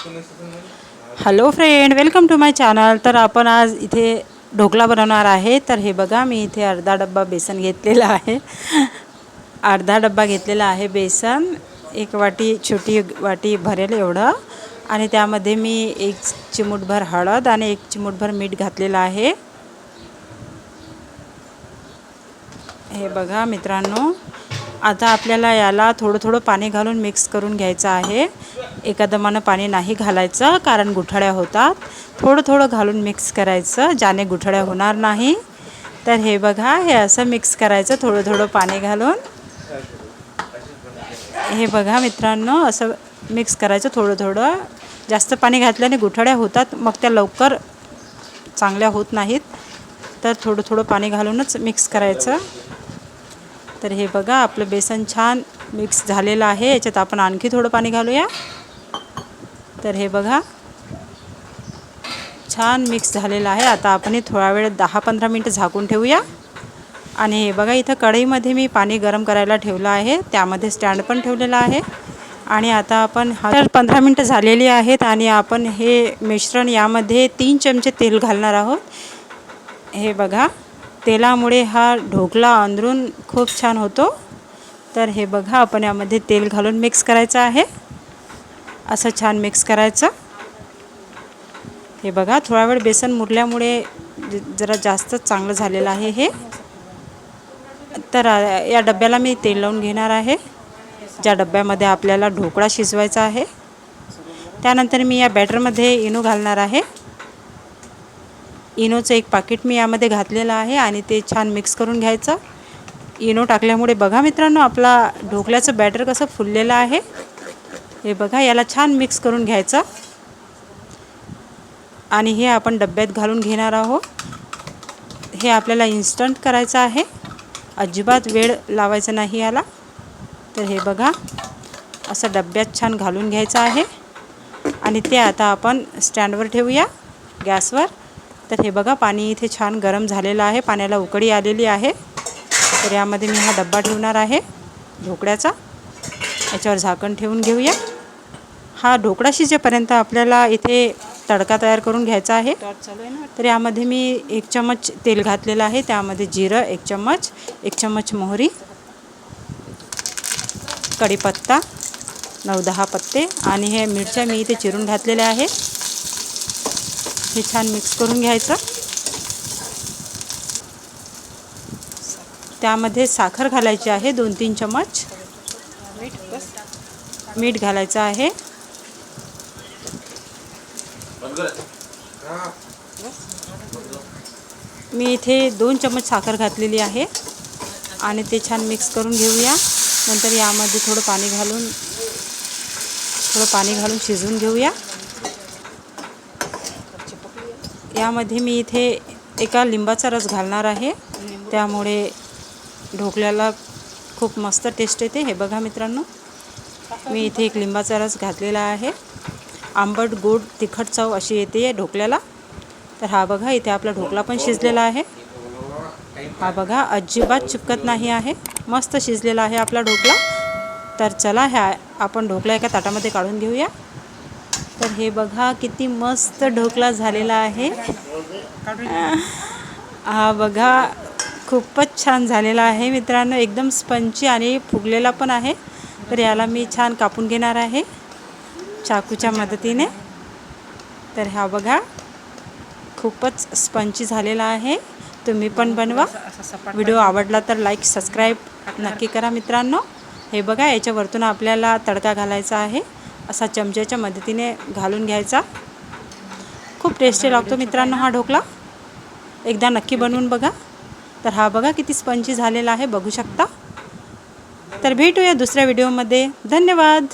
Hello friend welcome to my channel तर आपण आज इथे ढोकळा बनवणार आहे. तर हे बघा मी इथे अर्धा डब्बा बेसन घेतलेला आहे. अर्धा डब्बा घेतलेला आहे बेसन. एक वाटी छोटी वाटी भरेल एवढं. आणि त्यामध्ये मी एक चिमूटभर हळद आणि एक चिमूटभर मीठ घातलेलं आहे. हे बघा मित्रांनो आता आपल्याला याला थोडं थोडं पाणी घालून मिक्स करून घ्यायचं आहे. एका दमानं पाणी नाही घालायचं कारण गुठळ्या होतात. थोडं थोडं घालून मिक्स करायचं ज्याने गुठळ्या होणार नाही. तर हे बघा हे असं मिक्स करायचं थोडं थोडं पाणी घालून. हे बघा मित्रांनो असं मिक्स करायचं थोडं थोडं. जास्त पाणी घातल्याने गुठळ्या होतात मग त्या लवकर चांगल्या होत नाहीत. तर थोडं थोडं पाणी घालूनच मिक्स करायचं. तर हे बघा आपलं बेसन छान मिक्स झालेलं आहे. याच्यात आपण आणखी थोडं पाणी घालूया. तर हे बघा. छान मिक्स झालेलं आहे. आता आपण हे थोडा वेळ दहा पंधरा मिनटं झाकून ठेवूया. आणि हे बघा इथं कढईमध्ये मी पाणी गरम करायला ठेवलं आहे. त्यामध्ये स्टँड पण ठेवलेलं आहे. आणि आता आपण हा तर पंधरा मिनटं झालेली आहेत आणि आपण हे मिश्रण यामध्ये तीन चमचे तेल घालणार आहोत. हे बघा तेलामुळे हा ढोकला अंदरून खूप छान होतो. तर हे बघा आपण यामध्ये तेल घालून मिक्स करायचं आहे. असं छान मिक्स करायचं. हे बघा थोडा वेळ बेसन मुरल्यामुळे ज- जरा जास्त चांगलं झालेलं आहे हे. तर या डब्याला मी तेल लावून घेणार आहे. ज्या डब्यामध्ये आपल्याला ढोकळा शिजवायचा आहे. त्यानंतर मी या बॅटरमध्ये इनो घालणार आहे. इनोचं एक पाकिट मी यामध्ये घातलेलं आहे आणि ते छान मिक्स करून घ्यायचं. इनो टाकल्यामुळे बघा मित्रांनो आपला ढोकल्याचं बॅटर कसं फुललेलं आहे. हे बघा याला छान मिक्स करून घ्यायचं. आणि हे आपण डब्यात घालून घेणार आहोत. हे आपल्याला इन्स्टंट करायचं आहे. अजिबात वेळ लावायचा नाही याला. तर हे बघा असं डब्यात छान घालून घ्यायचं आहे. आणि ते आता आपण स्टँडवर ठेवूया गॅसवर. तर हे बघा पाणी इथे छान गरम झालेलं आहे. पाण्याला उकळी आलेली आहे. तर यामध्ये मी हा डब्बा ठेवणार आहे ढोकळ्याचा. याच्यावर झाकण ठेवून घेऊया. हा ढोकळा शिजेपर्यंत आपल्याला इथे तडका तयार करून घ्यायचा आहे. तर यामध्ये मी एक चम्मच तेल घातलेलं आहे. त्यामध्ये जिरं एक चम्मच एक चम्मच मोहरी कढीपत्ता नऊ दहा पत्ते आणि हे मिरच्या मी इथे चिरून घातलेल्या आहे हे छान मिक्स करून घ्यायचं. त्यामध्ये साखर घालायची आहे. दोन तीन चम्मच. मीठ घालायचं आहे. मी इथे दोन चम्मच साखर घातलेली आहे आणि ते छान मिक्स करून घेऊया. नंतर यामध्ये थोडं पाणी घालून थोडं पाणी घालून शिजवून घेऊया. यामध्ये मी इथे एका लिंबाचा रस घालणार आहे. त्यामुळे ढोकल्याला खूप मस्त टेस्ट येते. हे बघा मित्रांनो मी इथे एक लिंबाचा रस घातलेला आहे. आंबट गोड तिखट चव अशी येते ढोकल्याला. तर हा बघा इथे आपला ढोकला पण शिजलेला आहे. हा बघा अजिबात चिपकत नाही आहे. मस्त शिजलेला आहे आपला ढोकला. तर चला ह्या आपण ढोकला एका ताटामध्ये काढून घेऊया. तर हे बघा किती मस्त ढोकला झालेला आहे. हा बघा खूपच छान झालेला आहे मित्रांनो. एकदम स्पंची आणि फुगलेला पण आहे. तर याला मी छान कापून घेणार आहे. चाकूच्या मदतीने. तर हा बघा खूपच स्पंची झालेला आहे. तुम्ही पण बनवा. व्हिडिओ आवडला तर लाईक सबस्क्राईब नक्की करा मित्रांनो. हे बघा याच्यावरतून आपल्याला तडका घालायचा आहे. असा चमच्याच्या मदतीने घालून घ्यायचा. खूप टेस्टी लागतो मित्रांनो हा ढोकला. एकदा नक्की बनवून बघा. तर हा बघा किती स्पंची झालेला आहे बघू शकता. तर भेटूया दुसऱ्या व्हिडिओमध्ये धन्यवाद!